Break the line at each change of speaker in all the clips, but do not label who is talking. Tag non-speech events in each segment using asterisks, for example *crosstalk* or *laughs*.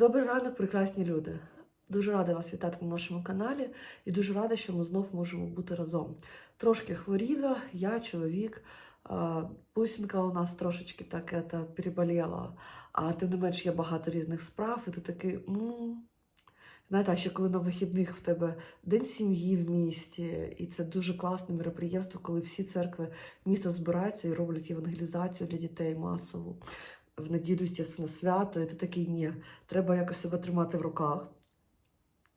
Добрий ранок, прекрасні люди. Дуже рада вас вітати на нашому каналі і дуже рада, що ми знов можемо бути разом. Трошки хворіла, я чоловік. Бусінка у нас трошечки так переболіла, а тим не менш є багато різних справ, і ти такий. м Знаєте, а ще коли на вихідних в тебе день сім'ї в місті, і це дуже класне мероприємство, коли всі церкви міста збираються і роблять євангелізацію для дітей масову. В неділю, звісно, свято, і ти такий ні, треба якось себе тримати в руках,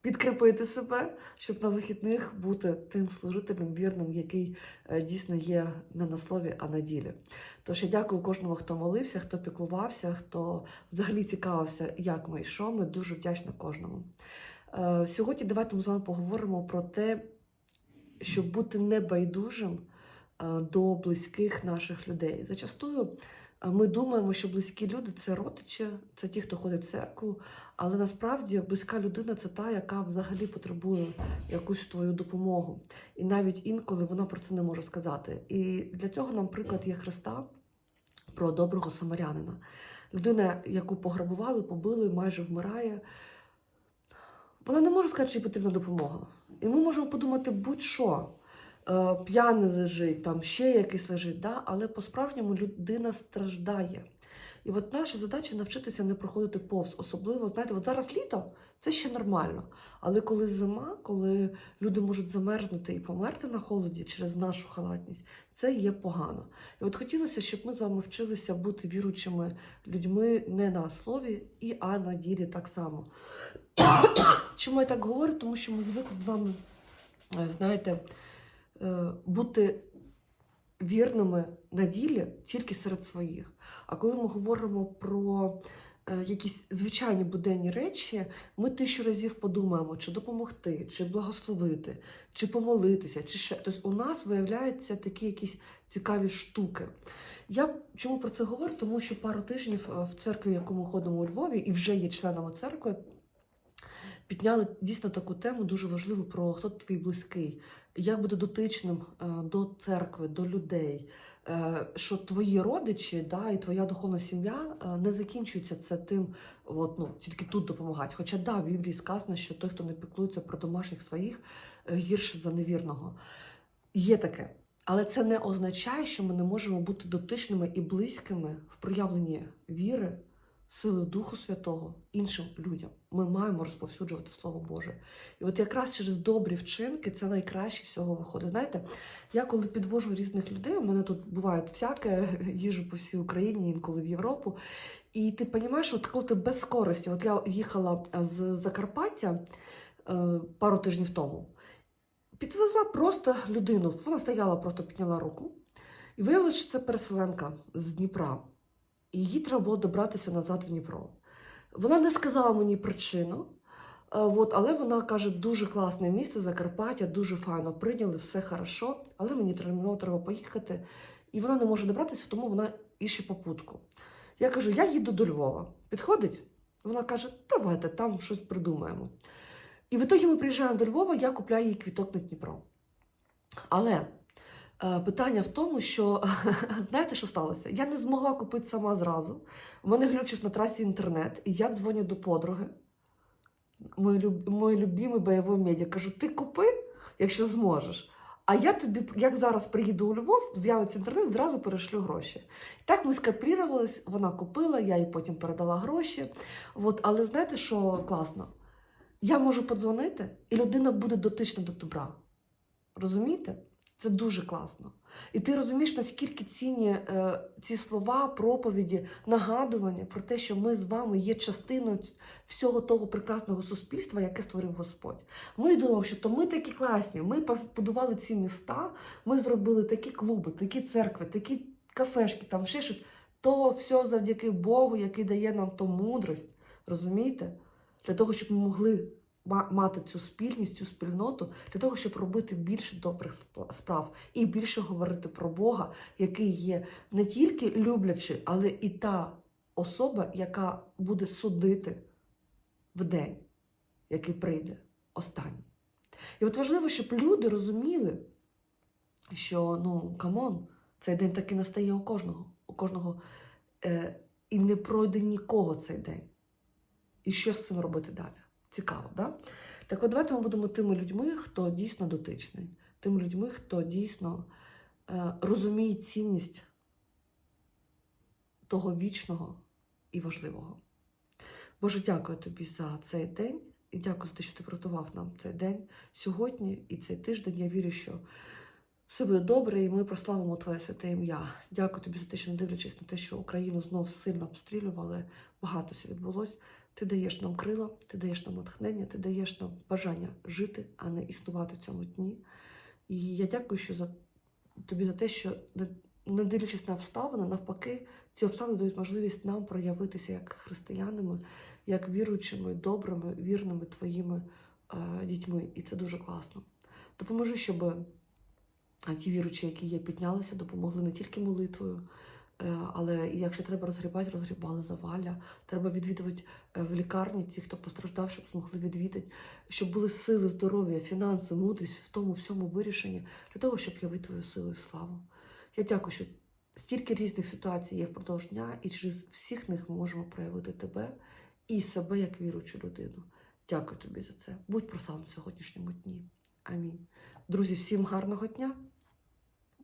підкріпити себе, щоб на вихідних бути тим служителем вірним, який е, дійсно є не на слові, а на ділі. Тож я дякую кожному, хто молився, хто піклувався, хто взагалі цікавився, як ми що ми. Дуже вдячна кожному. Е, Сьогодні давайте ми з вами поговоримо про те, щоб бути небайдужим е, до близьких наших людей. Зачастую ми думаємо, що близькі люди це родичі, це ті, хто ходить в церкву. Але насправді близька людина це та, яка взагалі потребує якусь твою допомогу. І навіть інколи вона про це не може сказати. І для цього нам приклад є Христа про доброго самарянина. Людина, яку пограбували, побили, майже вмирає. Вона не може сказати, що їй потрібна допомога. І ми можемо подумати будь-що. Е, П'яний лежить, там ще якийсь лежить, да? але по-справжньому людина страждає. І от наша задача навчитися не проходити повз. Особливо, знаєте, от зараз літо це ще нормально. Але коли зима, коли люди можуть замерзнути і померти на холоді через нашу халатність, це є погано. І от хотілося, щоб ми з вами вчилися бути віруючими людьми не на слові, і а на ділі так само. *coughs* Чому я так говорю? Тому що ми звикли з вами, знаєте, бути вірними на ділі тільки серед своїх. А коли ми говоримо про е, якісь звичайні буденні речі, ми тисячу разів подумаємо, чи допомогти, чи благословити, чи помолитися, чи ще. Тобто у нас виявляються такі якісь цікаві штуки. Я чому про це говорю? Тому що пару тижнів е, в церкві, в яку ми ходимо у Львові, і вже є членами церкви, підняли дійсно таку тему дуже важливу про хто твій близький, як бути дотичним е, до церкви, до людей. Е, Що твої родичі, да, і твоя духовна сім'я е, не закінчується це тим, от, ну, тільки тут допомагати. Хоча да, в Біблії сказано, що той, хто не піклується про домашніх своїх, гірше за невірного. Є таке. Але це не означає, що ми не можемо бути дотичними і близькими в проявленні віри, сили Духу Святого іншим людям. Ми маємо розповсюджувати Слово Боже. І от якраз через добрі вчинки це найкраще всього виходить. Знаєте, я коли підвожу різних людей, у мене тут буває всяке, *laughs* їжу по всій Україні, інколи в Європу. І ти розумієш, от коли ти без скорості, от я їхала з Закарпаття е, пару тижнів тому, підвезла просто людину. Вона стояла, просто підняла руку. І виявилося, що це переселенка з Дніпра. І їй треба було добратися назад в Дніпро. Вона не сказала мені причину, е, от, але вона каже, дуже класне місце, Закарпаття, дуже файно прийняли, все хорошо, але мені терміново треба поїхати. І вона не може добратися, тому вона іще попутку. Я кажу, я їду до Львова. Підходить? Вона каже, давайте там щось придумаємо. І в ітогі ми приїжджаємо до Львова, я купляю їй квіток на Дніпро. Але питання в тому, що *laughs* знаєте, що сталося? Я не змогла купити сама зразу. У мене глючив на трасі інтернет, і я дзвоню до подруги. Мой, люб... мой любимий бойовий медіа. Кажу, ти купи, якщо зможеш. А я тобі, як зараз приїду у Львов, з'явиться інтернет, зразу перешлю гроші. Так ми скооперувались, вона купила, я їй потім передала гроші. От, але знаєте, що класно? Я можу подзвонити, і людина буде дотична до добра. Розумієте? Це дуже класно. І ти розумієш, наскільки цінні е, ці слова, проповіді, нагадування про те, що ми з вами є частиною всього того прекрасного суспільства, яке створив Господь. Ми думаємо, що то ми такі класні, ми побудували ці міста, ми зробили такі клуби, такі церкви, такі кафешки, там ще щось. То все завдяки Богу, який дає нам ту мудрость, розумієте? Для того, щоб ми могли мати цю спільність, цю спільноту, для того, щоб робити більше добрих справ і більше говорити про Бога, який є не тільки люблячий, але і та особа, яка буде судити в день, який прийде останній. І от важливо, щоб люди розуміли, що ну камон, цей день таки настає у кожного, у кожного, е, і не пройде нікого цей день. і що з цим робити далі. Цікаво, да? Так от давайте ми будемо тими людьми, хто дійсно дотичний, тими людьми, хто дійсно е, розуміє цінність того вічного і важливого. Боже, дякую тобі за цей день і дякую за те, що ти приготував нам цей день сьогодні і цей тиждень. Я вірю, що все буде добре, і ми прославимо Твоє святе ім'я. Дякую тобі за те, що не дивлячись на те, що Україну знов сильно обстрілювали, багато все відбулось. Ти даєш нам крила, ти даєш нам натхнення, ти даєш нам бажання жити, а не існувати в цьому дні. І я дякую що за, тобі за те, що не, дивлячись на обставини, навпаки, ці обставини дають можливість нам проявитися як християнами, як віруючими, добрими, вірними твоїми е, дітьми. І це дуже класно. Допоможи, щоб ті віруючі, які є, піднялися, допомогли не тільки молитвою, але якщо треба розгрібати, розгрібали завалля. Треба відвідувати е, в лікарні ті, хто постраждав, щоб змогли відвідати, щоб були сили, здоров'я, фінанси, мудрість в тому всьому вирішенні для того, щоб явити твою силу і славу. Я дякую, що стільки різних ситуацій є впродовж дня, і через всіх них ми можемо проявити тебе і себе як віруючу людину. Дякую тобі за це. Будь прославлений в сьогоднішньому дні. Амінь. Друзі, всім гарного дня!